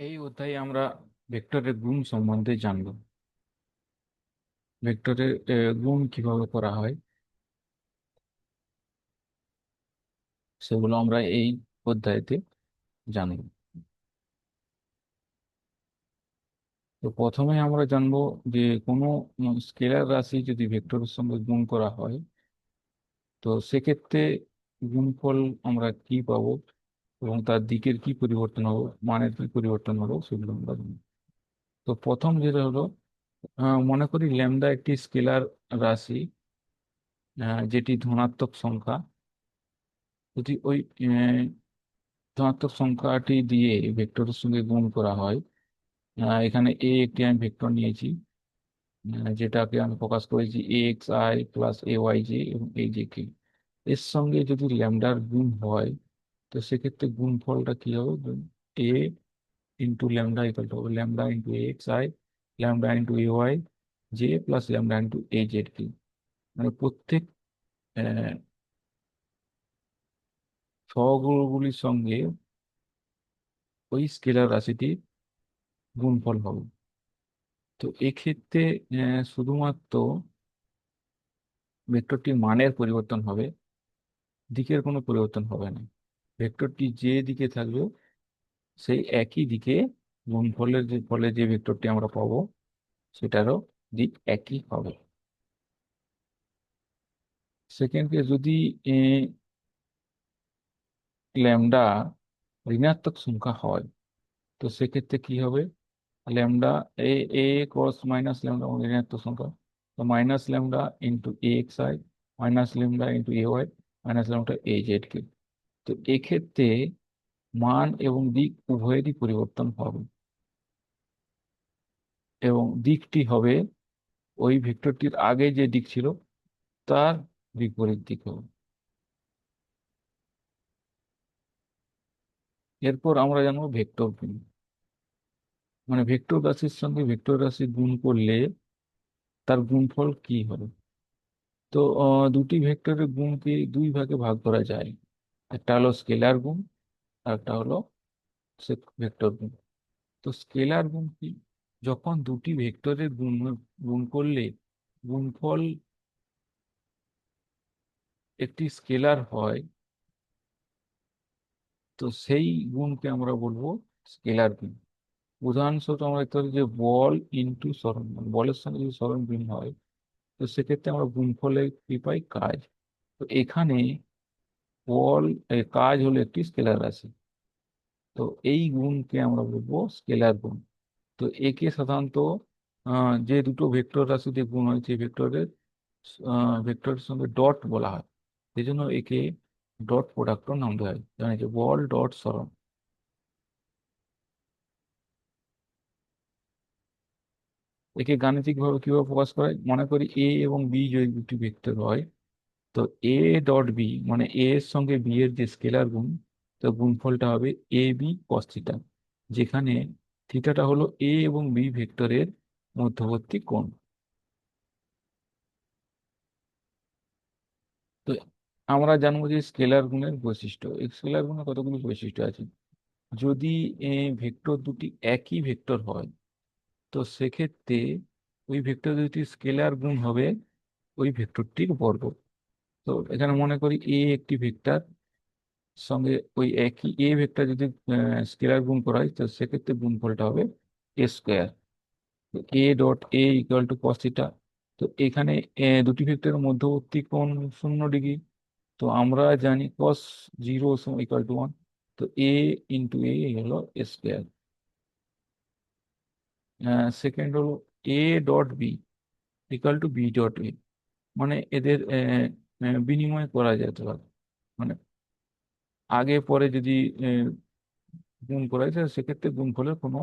এই অধ্যায়ে আমরা ভেক্টরের গুণ সম্বন্ধে জানব। ভেক্টরের গুণ কীভাবে করা হয়? সেগুলো আমরা এই অধ্যায়তে জানব। তো প্রথমে আমরা জানব যে কোনো স্কেলার রাশি যদি ভেক্টরের সঙ্গে গুণ করা হয়, তো সেক্ষেত্রে গুণফল আমরা কি পাবো? এবং তার দিকের কি পরিবর্তন হবে মানের কি পরিবর্তন হবে সেগুলো আমরা তো প্রথম যেটা হলো মনে করি ল্যামডা একটি স্কেলার রাশি যেটি ধনাত্মক সংখ্যা। যদি ওই ধনাত্মক সংখ্যাটি দিয়ে ভেক্টরের সঙ্গে গুণ করা হয় এখানে এ একটি আমি ভেক্টর নিয়েছি যেটাকে আমি প্রকাশ করেছি A X I plus A Y J এবং এ জে কে এর সঙ্গে যদি ল্যামডার গুণ হয় তো সেক্ষেত্রে গুণফলটা কি হবে? A into lambda equal to হবে lambda into X I lambda into A Y J plus lambda into A Z K মানে প্রত্যেক সহগুলির সঙ্গে ওই স্কেলার রাশিটি গুণফল হবে। তো এক্ষেত্রে শুধুমাত্র ভেক্টরটির মানের পরিবর্তন হবে, দিকের কোনো পরিবর্তন হবে না। ভেক্টরটি যে দিকে থাকবে, সেই একই দিকে গুণফলের যে ফলে যে ভেক্টরটি আমরা পাবো, সেটারও দিক একই হবে। সেকেন্ড কেস যদি ল্যামডা ঋণাত্মক সংখ্যা হয়, তো সেক্ষেত্রে কি হবে? Lambda A A cross minus lambda ঋণাত্মক সংখ্যা। তো minus lambda into A X I, minus lambda into A Y, minus lambda A Z K তো এক্ষেত্রে মান এবং দিক উভয়েরই পরিবর্তন হবে। এবং দিকটি হবে ওই ভেক্টরটির আগে যে দিক ছিল, তার বিপরীত দিক হবে। এরপর আমরা জানব ভেক্টর গুণ। মানে ভেক্টর রাশির সঙ্গে ভেক্টর রাশি গুণ করলে তার গুণফল কি হবে? তো দুটি ভেক্টরের গুণকে দুই ভাগে ভাগ করা যায়। একটা হলো স্কেলার গুণ, আর একটা হলো ভেক্টর গুণ। তো স্কেলার গুণ কি? যখন দুটি ভেক্টরের গুণ গুণ করলে গুণফল একটি স্কেলার হয়, তো সেই গুণকে আমরা বলব স্কেলার গুণ। উদাহরণস্বরূপ আমরা দেখতে পারি যে বল ইন্টু সরণ বলের সঙ্গে যদি সরণ গুণ হয়, তো সেক্ষেত্রে আমরা গুণফলে কি পাই? কাজ। তো এখানে এ, কাজ হলো একটি স্কেলার রাশি। তো এই গুণকে আমরা বলব স্কেলার গুণ। তো একে সাধারণত যে দুটো ভেক্টর রাশিতে গুণ হয়েছে ভেক্টরের ভেক্টরের সঙ্গে ডট বলা হয় সেই জন্য একে ডট প্রোডাক্টও নাম দেওয়া হয়। জানি যে বল ডট সরণ। একে গাণিতিকভাবে কীভাবে প্রকাশ করা হয়? মনে করি এ এবং বি যদি দুটি ভেক্টর হয় তো এ ডট বি মানে এ এর সঙ্গে বি এর যে স্কেলার গুণ, তো গুণফলটা হবে এ বি কস থিটা যেখানে থিটাটা হলো এ এবং বি ভেক্টরের মধ্যবর্তী কোণ। তো আমরা জানব যে স্কেলার গুণের বৈশিষ্ট্য স্কেলার গুণের কতগুলো বৈশিষ্ট্য আছে? যদি ভেক্টর দুটি একই ভেক্টর হয়, তো সেক্ষেত্রে ওই ভেক্টর দুটি স্কেলার গুণ হবে ওই ভেক্টরটির বর্গ। তো এখানে মনে করি এ একটি ভেক্টর, সঙ্গে ওই একই এ ভেক্টর যদি স্কেলার গুণ করা হয়, তো সেক্ষেত্রে গুণফলটা হবে A square. A dot A equal to cos theta তো এখানে দুটি ভেক্টরের মধ্যবর্তী কোণ শূন্য ডিগ্রি। তো আমরা জানি cos zero equal to one তো এ ইন্টু এ হলো এ স্কোয়ার সেকেন্ড হলো A dot B equal to B dot A মানে এদের বিনিময় করা যেতে পারে মানে আগে পরে যদি গুণ করা যায়, সেক্ষেত্রে গুণফলের কোনো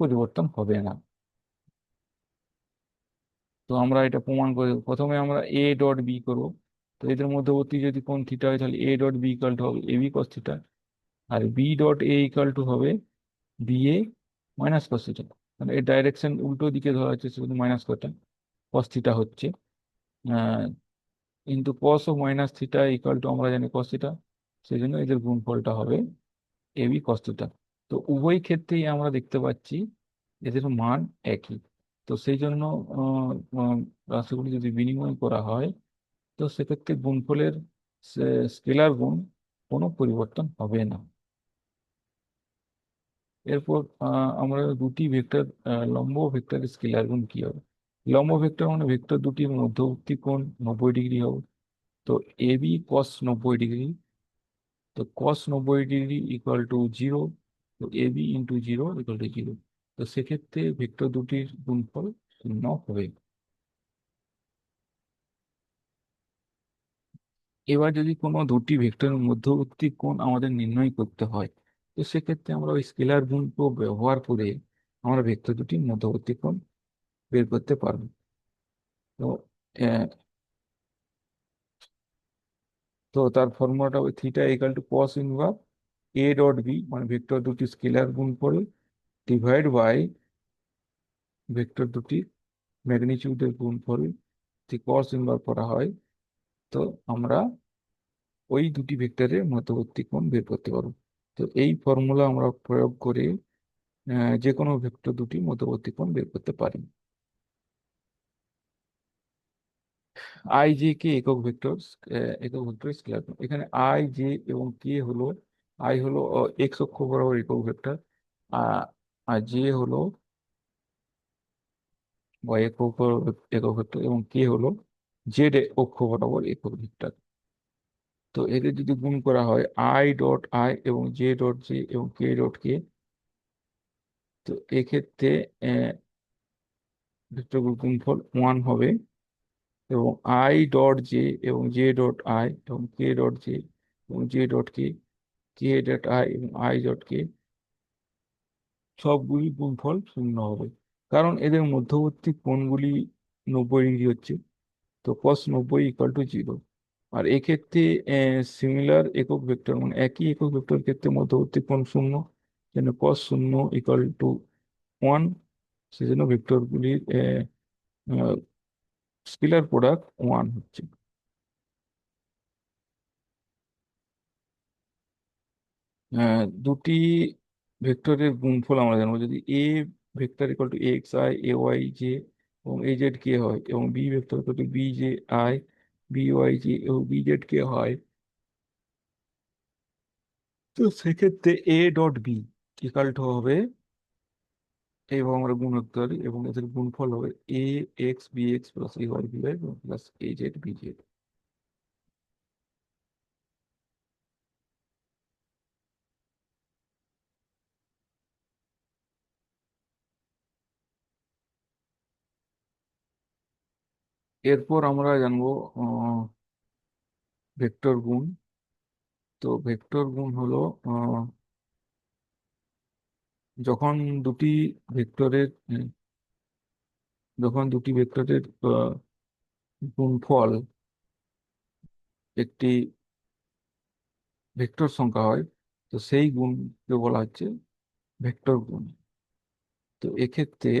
পরিবর্তন হবে না। তো আমরা এটা প্রমাণ করে। প্রথমে আমরা এ ডট বি করব। তো এদের মধ্যবর্তী যদি কোণ থিটা হয়, তাহলে A dot B equal to হবে A B cos theta R B dot A equal to হবে B A minus cos theta মানে এর ডাইরেকশন উল্টো দিকে ধরা হচ্ছে, শুধু মাইনাস কটা কস থিটা হচ্ছে কিন্তু কস ও মাইনাস থিটা ইকাল টু আমরা জানি কস থিটা সেই জন্য এদের গুণফলটা হবে এ বি কস থিটা তো উভয় ক্ষেত্রেই আমরা দেখতে পাচ্ছি এদের মান একই। তো সেই জন্য রাশিগুলি যদি বিনিময় করা হয়, তো সেক্ষেত্রে গুণফলের স্কেলার গুণ কোনো পরিবর্তন হবে না। এরপর আমরা দুটি ভেক্টর লম্ব ভেক্টর স্কেলার গুণ কি হবে? লম্ব ভেক্টর মানে ভেক্টর দুটির মধ্যবর্তী কোণ নব্বই ডিগ্রি হবে। তো এ বি কস নব্বই ডিগ্রি। তো কস নব্বই ডিগ্রি ইকুয়াল টু জিরো তো A B into zero equal to zero তো সেক্ষেত্রে ভেক্টর দুটির গুণফল শূন্য হবে। এবার যদি কোনো দুটি ভেক্টরের মধ্যবর্তী কোণ আমাদের নির্ণয় করতে হয়, তো সেক্ষেত্রে আমরা ওই স্কেলার গুণক ব্যবহার করে আমরা ভেক্টর দুটির মধ্যবর্তী কোণ বের করতে পারব। তো তো তার ফর্মুলাটা হবে theta equal to cos inverse A dot B মানে ভেক্টর দুটি স্কেলার গুণ করে ডিভাইড বাই ভেক্টর দুটি ম্যাগনিটিউডের গুণফল কস ইনভার্স করা হয়, তো আমরা ওই দুটি ভেক্টরের মধ্যবর্তী কোণ বের করতে পারব। তো এই ফর্মুলা আমরা প্রয়োগ করে যে কোনো ভেক্টর দুটি মধ্যবর্তী কোণ বের করতে পারি। আই জে কে একক ভেক্টর একক ভেক্টর স্কেলার এখানে আই জে এবং কে হলো আই হলো এক্স অক্ষ বরাবর একক ভেক্টর। আর জে হলো একক একক ভেক্টর এবং কে হলো জেড অক্ষ বরাবর একক ভেক্টর। তো এদের যদি গুণ করা হয় আই ডট আই এবং জে ডট জে এবং কে ডট কে তো এক্ষেত্রে ভেক্টর গুণফল ওয়ান হবে। এবং আই ডট জে এবং জে ডট আই এবং কে ডট জে এবং J dot K K dot I এবং আই ডট কে সবগুলি গুণফল শূন্য হবে। কারণ এদের মধ্যবর্তী কোণগুলি নব্বই ডিগ্রি হচ্ছে, তো কস নব্বই ইকাল টু জিরো আর এক্ষেত্রে সিমিলার একক ভেক্টর মানে একই একক ভেক্টর ক্ষেত্রে মধ্যবর্তী কোণ শূন্য, যেন কস শূন্য ইকাল টু ওয়ান সেজন্য ভেক্টরগুলির স্কেলার প্রোডাক্ট ওয়ান হচ্ছে। দুটি ভেক্টরের গুণফল আমরা জানব। যদি A vector equal to X I A Y J এবং এ জেড কে হয় এবং B vector equal to B J I B Y J এবং বি জেড কে হয়, তো সেক্ষেত্রে A dot B equal to হবে? এবং আমরা গুণ করতে পারি এবং এদের গুণফল হবে A X B X plus A Y B Y plus A Z B Z এরপর আমরা জানব ভেক্টর গুণ। তো ভেক্টর গুণ হলো যখন দুটি ভেক্টরের যখন দুটি ভেক্টরের গুণফল একটি ভেক্টর সংখ্যা হয়, তো সেই গুণকে বলা হচ্ছে ভেক্টর গুণ। তো এক্ষেত্রে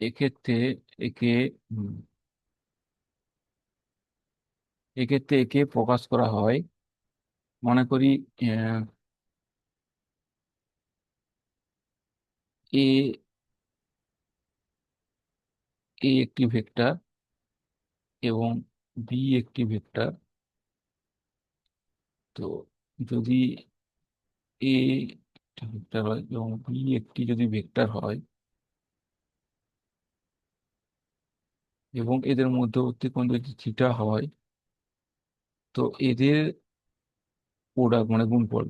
এক্ষেত্রে একে এক্ষেত্রে একে প্রকাশ করা হয়। মনে করি আহ, এ এ একটি ভেক্টর এবং বি একটি ভেক্টর। তো যদি এ একটি ভেক্টর হয় এবং বি একটি যদি ভেক্টর হয় এবং এদের মধ্যবর্তী কোণ যদি থিটা হয়, তো এদের প্রোডাক্ট মানে গুণফল,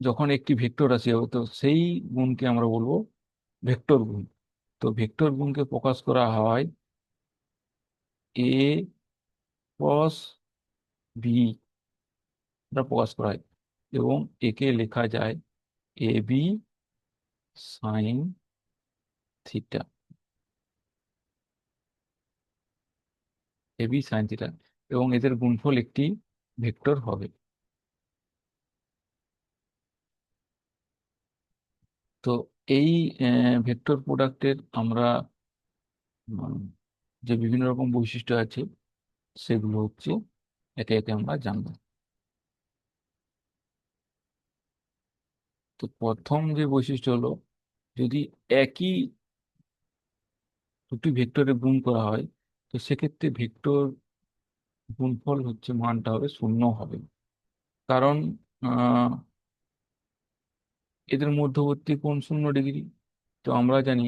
যখন একটি ভেক্টর হবে তো সেই গুণকে আমরা বলব ভেক্টর গুণ। তো ভেক্টর গুণকে প্রকাশ করা হয় এ ক্রস বি প্রকাশ করা হয় এবং একে লেখা যায় A B sine theta A B sine theta এবং এদের গুণফল একটি ভেক্টর হবে। তো এই ভেক্টর প্রোডাক্টের আমরা যে বিভিন্ন রকম বৈশিষ্ট্য আছে, সেগুলো হচ্ছে একে একে আমরা জানব। তো প্রথম যে বৈশিষ্ট্য হলো, যদি একই দুটি ভেক্টরে গুণ করা হয় তো সেক্ষেত্রে ভেক্টর গুণফল হচ্ছে মানটা হবে শূন্য হবে। কারণ এদের মধ্যবর্তী কোণ শূন্য ডিগ্রি। তো আমরা জানি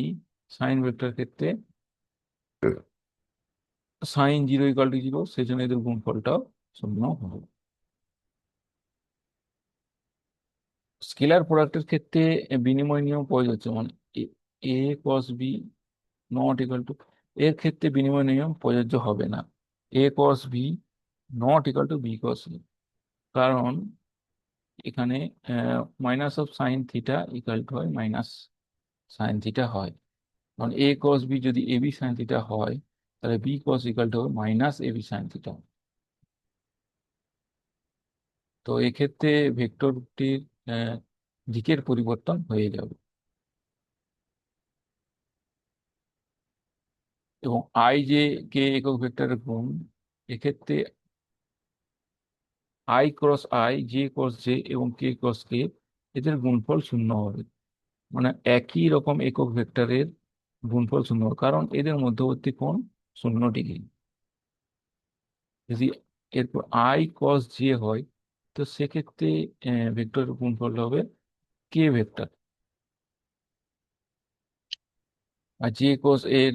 সাইন ভেক্টর ক্ষেত্রে sine zero equal to zero সেই জন্য এদের গুণফলটাও শূন্য হবে। স্কেলার প্রোডাক্টের ক্ষেত্রে বিনিময় নিয়ম প্রযোজ্য মানে A cos B not equal to এর ক্ষেত্রে বিনিময় নিয়ম প্রযোজ্য হবে না। A cos B not equal to B cos B কারণ এখানে minus of sine theta equal to হয় মাইনাস সাইন থিটা হয়। কারণ এ কস বি যদি এ বি সাইন থিটা হয়, তাহলে বি কস ইকাল টু হবে minus A B sine theta তো এক্ষেত্রে ভেক্টরটির দিকের পরিবর্তন হয়ে যাবে। এবং আই যে কে একক ভেক্টরের গুণ, এক্ষেত্রে I cross I J cross J এবং কে ক্রস কে এদের গুণফল শূন্য হবে। মানে একই রকম একক ভেক্টরের গুণফল শূন্য হবে, কারণ এদের মধ্যবর্তী কোণ শূন্য ডিগ্রি। যদি এরপর আই ক্রস জে হয়, তো সেক্ষেত্রে ভেক্টরের গুণফল হবে কে ভেক্টর। আর জে কোস এর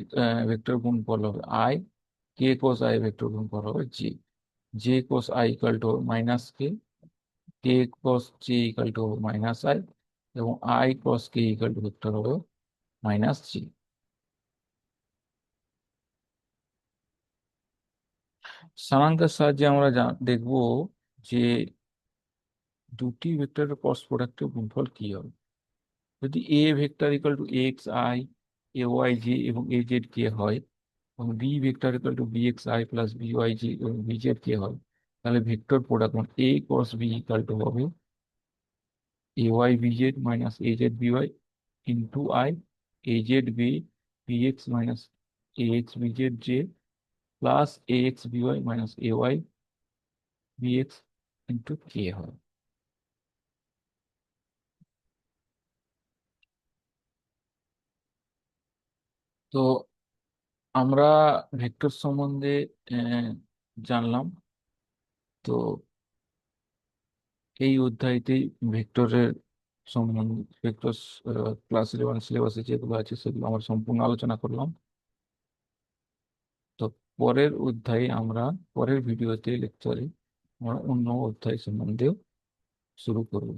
ভেক্টর গুণফল হবে I K cross I vector গুণফল হবে J J cross I equal to minus K K cross J equal to minus I এবং I cross K equal to vector হবে minus জি স্থানাঙ্কের সাহায্যে আমরা দেখব যে দুটি ভেক্টরের ক্রস প্রোডাক্টের গুণফল কি হবে। যদি A vector equal to X I A Y J এবং এ জেড কে হয় এবং B vector equal to B X I plus B Y J এবং বি জেড কে হয়। তাহলে ভেক্টর প্রোডাক্ট মানে A cross B equal to হবে A Y B Z minus A Z B Y into I A Z B B X minus A X B Z J plus A X B Y minus A Y B X into K হয়। তো আমরা vector সম্বন্ধে আহ, জানলাম। তো এই অধ্যায়তে ভেক্টরের সম্বন্ধে vector class eleven সিলেবাসে যেগুলো আছে সেগুলো আমরা সম্পূর্ণ আলোচনা করলাম। তো পরের অধ্যায়ে আমরা পরের ভিডিওতে লেকচারে আমরা অন্য অধ্যায় সম্বন্ধেও শুরু করব।